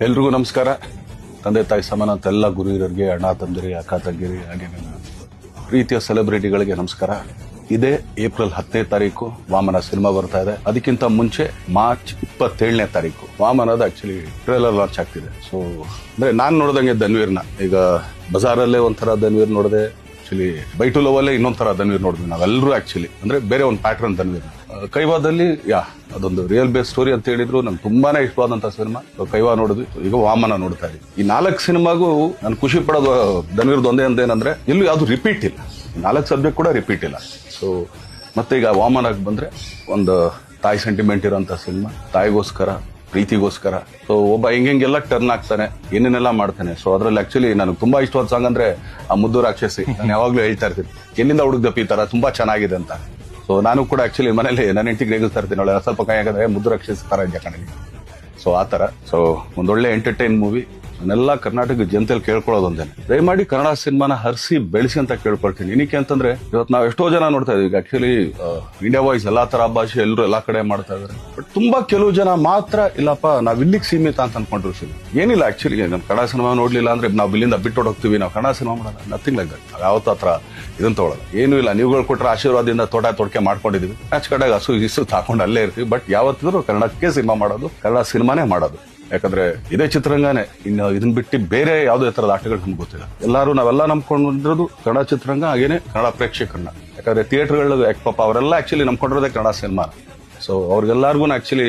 ಎಲ್ರಿಗೂ ನಮಸ್ಕಾರ. ತಂದೆ ತಾಯಿ ಸಮಾನ ಅಂತ ಎಲ್ಲ ಗುರು ಹಿರಿಯರಿಗೆ ಅಣ್ಣ ತಂದಿರಿ, ಅಕ್ಕ ತಂಗಿರಿ, ಹಾಗೆ ಪ್ರೀತಿಯ ಸೆಲೆಬ್ರಿಟಿಗಳಿಗೆ ನಮಸ್ಕಾರ. ಇದೇ ಏಪ್ರಿಲ್ ಹತ್ತನೇ ತಾರೀಕು ವಾಮನ ಸಿನಿಮಾ ಬರ್ತಾ ಇದೆ. ಅದಕ್ಕಿಂತ ಮುಂಚೆ ಮಾರ್ಚ್ ಇಪ್ಪತ್ತೇಳನೇ ತಾರೀಕು. ವಾಮನದ ಆಕ್ಚುಲಿ ಟ್ರೇಲರ್ ಲಾಂಚ್ ಆಗ್ತಿದೆ. ಸೊ ಅಂದ್ರೆ ನಾನು ನೋಡ್ದಂಗೆ ಧನ್ವೀರ್ನ. ಈಗ ಬಜಾರಲ್ಲೇ ಒಂಥರ ಧನ್ವೀರ್ ನೋಡಿದೆ ಆಕ್ಚುಲಿ ಬೈಟು ಲವ್ ಅಲ್ಲೇ ಇನ್ನೊಂದ್ ತರ ಧನ್ವೀರ್ ನೋಡಿದ್ವಿ ನಾವೆಲ್ಲರೂ ಆಕ್ಚುಲಿ ಅಂದ್ರೆ ಬೇರೆ ಒಂದು ಪ್ಯಾಟರ್ನ್ ಧನ್ವೀರ್ ಕೈವಾದಲ್ಲಿ, ಯಾ, ಅದೊಂದು ರಿಯಲ್ ಬೇಸ್ ಸ್ಟೋರಿ ಅಂತ ಹೇಳಿದ್ರು. ನಂಗೆ ತುಂಬಾನೇ ಇಷ್ಟವಾದಂತ ಸಿನಿಮಾ ಕೈವಾ ನೋಡಿದ್ವಿ. ಈಗ ವಾಮನ ನೋಡ್ತಾ ಇದ್ವಿ ಈ ನಾಲ್ಕು ಸಿನಿಮಾಗೂ ನಾನು ಖುಷಿ ಪಡೋದು ಧನ್ವೀರ್ದು ಒಂದೇ ಏನಂದ್ರೆ ಎಲ್ಲೂ ಯಾವುದು ರಿಪೀಟ್ ಇಲ್ಲ. ನಾಲ್ಕು ಸಬ್ಜೆಕ್ಟ್ ಕೂಡ ರಿಪೀಟ್ ಇಲ್ಲ. ಸೊ ಮತ್ತೆ ಈಗ ವಾಮನಕ್ಕೆ ಬಂದ್ರೆ ಒಂದು ತಾಯಿ ಸೆಂಟಿಮೆಂಟ್ ಇರೋಂಥ ಸಿನಿಮಾ ತಾಯಿಗೋಸ್ಕರ ಪ್ರೀತಿಗೋಸ್ಕರ. ಸೊ ಒಬ್ಬ ಹೆಂಗೆಲ್ಲ ಟರ್ನ್ ಆಗ್ತಾನೆ, ಏನೇನೆಲ್ಲ ಮಾಡ್ತಾನೆ. ಸೊ ಅದ್ರಲ್ಲಿ ಆಕ್ಚುಲಿ ನನಗೆ ತುಂಬಾ ಇಷ್ಟವಾದ ಸಾಂಗ್ ಅಂದ್ರೆ, ಆ ಮುದ್ದು ರಾಕ್ಷಸಿ. ನಾನು ಯಾವಾಗ್ಲೂ ಹೇಳ್ತಾ ಇರ್ತೀನಿ, ಎಲ್ಲಿಂದ ಹುಡುಗ್ದಪ್ಪ ಈ ತರ? ತುಂಬಾ ಚೆನ್ನಾಗಿದೆ ಅಂತ. ಸೊ ನಾನು ಕೂಡ ಆಕ್ಚುಲಿ ಮನೇಲಿ ನನ್ನ ಹೆಂಡತಿಗೆ ರೇಗಿಸ್ತಾ ಇರ್ತೀನಿ, ಅವಳೆ ಸ್ವಲ್ಪ ಕೈ ಮುದ್ದು ರಾಕ್ಷಸಿ ತರ ಇದೆ ಕಣಿ ಸೊ ಆ ತರ. ಸೊ ಒಂದೊಳ್ಳೆ ಎಂಟರ್ಟೈನ್ ಮೂವಿ ನಾನೆಲ್ಲ ಕರ್ನಾಟಕ ಜನತೆಯಲ್ಲಿ ಕೇಳ್ಕೊಳ್ಳೋದು ಒಂದೇನೆ ದಯಮಾಡಿ ಕನ್ನಡ ಸಿನಿಮಾನ ಹರಿಸಿ, ಬೆಳೆಸಿ ಅಂತ ಕೇಳ್ಕೊಳ್ತೀನಿ. ಏನಕ್ಕೆ ಅಂತಂದ್ರೆ, ಇವತ್ತು ನಾವು ಎಷ್ಟೋ ಜನ ನೋಡ್ತಾ ಇದೀವಿ ಆಕ್ಚುಲಿ ಇಂಡಿಯಾ ವಾಯ್ಸ್ ಎಲ್ಲಾ ತರ ಭಾಷೆ ಎಲ್ಲರೂ ಎಲ್ಲಾ ಕಡೆ ಮಾಡ್ತಾ ಇದಾರೆ. ಬಟ್ ತುಂಬಾ ಕೆಲವು ಜನ ಮಾತ್ರ, ಇಲ್ಲಪ್ಪ, ನಾವ್ ಇಲ್ಲಿಗೆ ಸೀಮಿತ ಅಂತ ಅನ್ಕೊಂಡ್ರು ಸಿನಿಮಾ ಏನಿಲ್ಲ ಆಕ್ಚುಲಿ ನಮ್ ಕನ್ನಡ ಸಿನಿಮಾ ನೋಡ್ಲಿಲ್ಲ ಅಂದ್ರೆ ನಾವು ಇಲ್ಲಿಂದ ಬಿಟ್ಟು ಹೋಗ್ತೀವಿ. ನಾವು ಕನ್ನಡ ಸಿನಿಮಾ ಮಾಡಲ್ಲ. ನಥಿಂಗ್ ಲೈಕ್ ದಟ್ ನಾವು ಹತ್ರ ಇದನ್ನ ತಗೊಳ್ಳಲ್ಲ ಏನೂ ಇಲ್ಲ. ನೀವುಗಳು ಕೊಟ್ಟರೆ ಆಶೀರ್ವಾದದಿಂದ ತೋಟ ತೊಡಕೆ ಮಾಡ್ಕೊಂಡಿದೀವಿ. ಮ್ಯಾಚ್ ಕಡೆಗೆ ಹಸು, ಇಸು ತಾಕೊಂಡು ಅಲ್ಲೇ ಇರ್ತೀವಿ. ಬಟ್ ಯಾವತ್ತಿದ್ರು ಕನ್ನಡಕ್ಕೆ ಸಿನಿಮಾ ಮಾಡೋದು, ಕನ್ನಡ ಸಿನಿಮಾನೇ ಮಾಡೋದು. ಯಾಕಂದ್ರೆ ಇದೇ ಚಿತ್ರರಂಗನೇ. ಇನ್ನು ಇದನ್ನ ಬಿಟ್ಟು ಬೇರೆ ಯಾವುದೇ ತರದ ಆಟಗಳು ನಮ್ಗೆ ಗೊತ್ತಿಲ್ಲ. ಎಲ್ಲರೂ ನಾವೆಲ್ಲ ನಂಬ್ಕೊಂಡಿರೋದು ಕನ್ನಡ ಚಿತ್ರರಂಗ ಹಾಗೇನೆ ಕನ್ನಡ ಪ್ರೇಕ್ಷಕರನ್ನ. ಯಾಕಂದ್ರೆ ಥಿಯೇಟರ್ಗಳು ಪಾಪ ಅವರೆಲ್ಲ ಆಕ್ಚುಲಿ ನಂಬ್ಕೊಂಡಿರೋದೇ ಕನ್ನಡ ಸಿನಿಮಾ ಸೊ ಅವ್ರಿಗೆಲ್ಲರಿಗೂ ಆಕ್ಚುಲಿ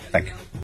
ಥ್ಯಾಂಕ್ ಯು